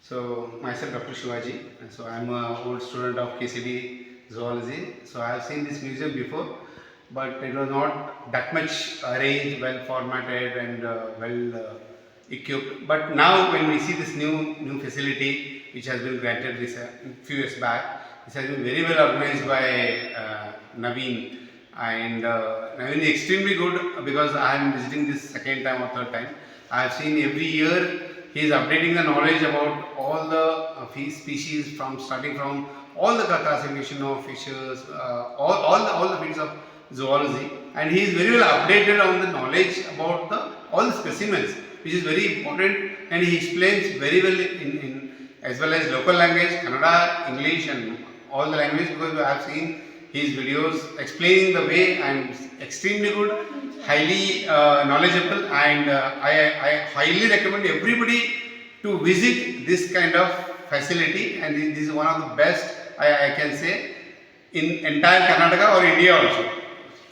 So myself Dr. Shivaji. and So I'm a old student of KCB zoology. So I have seen this museum before, but it was not that much arranged, well formatted, and uh, well uh, equipped. But now when we see this new new facility which has been granted this uh, few years back, this has been very well organized by uh, Naveen. And uh, Naveen is extremely good because I am visiting this second time or third time. I have seen every year he is updating the knowledge about all the uh, species from starting from all the classification of fishes, uh, all, all, the, all the fields of zoology, and he is very well updated on the knowledge about the all the specimens, which is very important, and he explains very well in, in as well as local language, Kannada, English, and all the languages because I have seen his videos explaining the way and extremely good, highly uh, knowledgeable, and uh, I, I highly recommend everybody to visit this kind of facility, and this is one of the best I, I can say in entire Karnataka or India also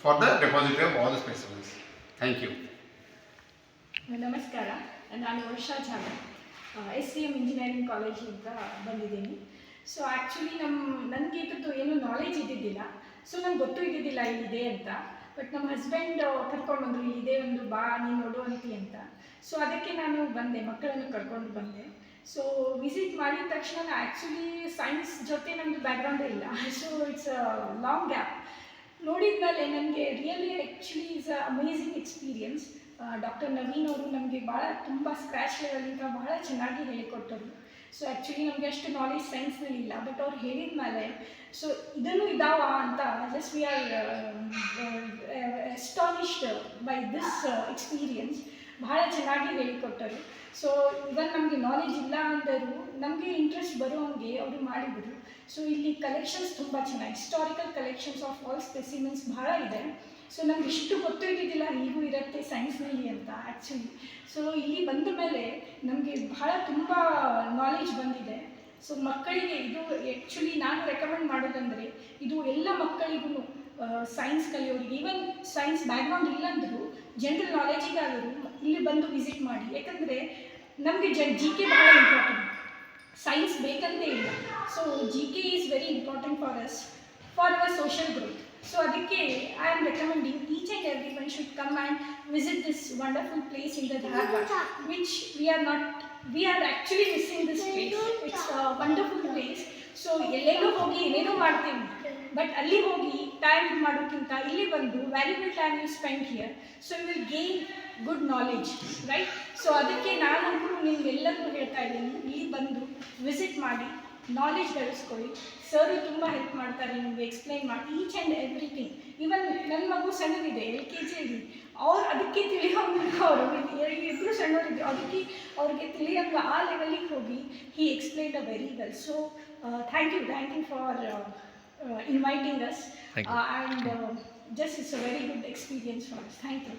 for the repository of all the specimens. Thank you. ನಮಸ್ಕಾರ ನಾನು Varsha Jhada S C M engineering ಕಾಲೇಜಿಂದ ಬಂದಿದ್ದೀನಿ so actually ನಮ್ಮ ನನಗೆ ಇದ್ರದ್ದು ಏನು knowledge ಇದ್ದಿದ್ದಿಲ್ಲ. So ನಂಗೆ ಗೊತ್ತು ಇದ್ದಿದ್ದಿಲ್ಲ ಇಲ್ಲಿದೆ ಅಂತ. ಬಟ್ ನಮ್ಮ ಹಸ್ಬೆಂಡ್ ಕರ್ಕೊಂಡು ಬಂದರು ಇಲ್ಲಿದೆ ಒಂದು ಬಾ, ನೀನು ನೋಡುವಂತಿ ಅಂತ ಸೊ ಅದಕ್ಕೆ ನಾನು ಬಂದೆ, ಮಕ್ಕಳನ್ನು ಕರ್ಕೊಂಡು ಬಂದೆ. ಸೊ ವಿಸಿಟ್ ಮಾಡಿದ ತಕ್ಷಣ ಆ್ಯಕ್ಚುಲಿ ಸೈನ್ಸ್ ಜೊತೆ ನಮ್ಮದು ಬ್ಯಾಕ್ಗ್ರೌಂಡೇ ಇಲ್ಲ. ಸೊ ಇಟ್ಸ್ ಲಾಂಗ್ ಗ್ಯಾಪ್ ನೋಡಿದ್ಮೇಲೆ ನನಗೆ really actually is a amazing experience doctor Naveen ಅವರು ನಮಗೆ ಭಾಳ ತುಂಬ ಸ್ಕ್ರ್ಯಾಚ್ ಲೆವೆಲಿಂದ ಭಾಳ ಚೆನ್ನಾಗಿ ಹೇಳಿಕೊಟ್ಟರು. ಸೊ ಆ್ಯಕ್ಚುಲಿ ನಮಗೆ ಅಷ್ಟು ನಾಲೆಜ್ ಸೈನ್ಸ್ನಲ್ಲಿ ಇಲ್ಲ ಬಟ್ ಅವ್ರು ಹೇಳಿದ ಮೇಲೆ ಸೊ ಇದನ್ನು ಇದಾವ ಅಂತ just we are astonished by this experience ಭಾಳ ಚೆನ್ನಾಗಿ ಹೇಳಿಕೊಟ್ಟರು. ಸೊ ಇವನ್ ನಮಗೆ ನಾಲೆಜ್ ಇಲ್ಲ ಅಂದರೂ ನಮಗೆ ಇಂಟ್ರೆಸ್ಟ್ ಬರುವಂಗೆ ಅವರು ಮಾಡಿದರು. ಸೊ ಇಲ್ಲಿ ಕಲೆಕ್ಷನ್ಸ್ ತುಂಬ ಚೆನ್ನಾಗಿ historical collections of all specimens ಬಹಳ ಇದೆ. ಸೊ ನಮ್ಗೆ ಇಷ್ಟು ಗೊತ್ತೂ ಇದ್ದಿದ್ದಿಲ್ಲ ಹೀಗೂ ಇರುತ್ತೆ ಸೈನ್ಸ್ನಲ್ಲಿ ಅಂತ ಆ್ಯಕ್ಚುಲಿ ಸೊ ಇಲ್ಲಿ ಬಂದ ಮೇಲೆ ನಮಗೆ ಬಹಳ ತುಂಬ ನಾಲೆಜ್ ಬಂದಿದೆ. ಸೊ ಮಕ್ಕಳಿಗೆ ಇದು ಆ್ಯಕ್ಚುಲಿ ನಾನು ರೆಕಮೆಂಡ್ ಮಾಡೋದಂದರೆ ಇದು ಎಲ್ಲ ಮಕ್ಕಳಿಗೂ ಸೈನ್ಸ್ ಕಲಿಯೋರಿಗೆ ಈವನ್ ಸೈನ್ಸ್ ಬ್ಯಾಕ್ಗ್ರೌಂಡ್ ಇಲ್ಲಂದರೂ ಜನರಲ್ ನಾಲೆಜಿಗಾದರೂ ಇಲ್ಲಿ ಬಂದು ವಿಸಿಟ್ ಮಾಡಿ. ಯಾಕಂದರೆ ನಮಗೆ ಜ ಜಿ ಕೆ ಬಹಳ ಇಂಪಾರ್ಟೆಂಟ್ ಸೈನ್ಸ್ ಬೇಕಂತೇ ಇಲ್ಲ. So G K is very important for us for our social growth so ಅದಕ್ಕೆ I am recommending each and every one should come and visit this wonderful place in the which we are not we are actually missing this place it's wonderful place so ಎಲ್ಲೆಲ್ಲೋ ಹೋಗಿ ಏನೇನೋ ಮಾಡ್ತೀವಿ. But ಅಲ್ಲಿ ಹೋಗಿ time ಇದು ಮಾಡೋಕ್ಕಿಂತ ಇಲ್ಲಿ ಬಂದು valuable time you spend here so you will gain good knowledge right so ಅದಕ್ಕೆ ನಾನಂತೂ ನಿಮ್ಗೆಲ್ಲರಿಗೂ ಹೇಳ್ತಾ ಇದ್ದೀನಿ. ಇಲ್ಲಿ ಬಂದು ವಿಸಿಟ್ ಮಾಡಿ ನಾಲೆಜ್ ಬೆಳೆಸ್ಕೊಳ್ಳಿ. ಸರು ತುಂಬ ಹೆಲ್ಪ್ ಮಾಡ್ತಾರೆ ನಿಮಗೆ ಎಕ್ಸ್ಪ್ಲೈನ್ ಮಾಡಿ. ಈಚ್ ಆ್ಯಂಡ್ ಎವ್ರಿಥಿಂಗ್ ಈವನ್ ನನ್ನ ಮಗು ಸಣ್ಣದಿದೆ ಎಲ್ ಕೆ ಜಿಯಲ್ಲಿ ಅವ್ರು ಅದಕ್ಕೆ ತಿಳಿಯೋಂಗೆ ಅವರು ಇಬ್ಬರು ಸಣ್ಣವರಿದ್ರು ಅದಕ್ಕೆ ಅವ್ರಿಗೆ ತಿಳಿಯೋಂಗೆ ಆ ಲೆವೆಲಿಗೆ ಹೋಗಿ he explain uh very well so thank you thank you for inviting us Thank you. And just it's uh very good experience for us thank you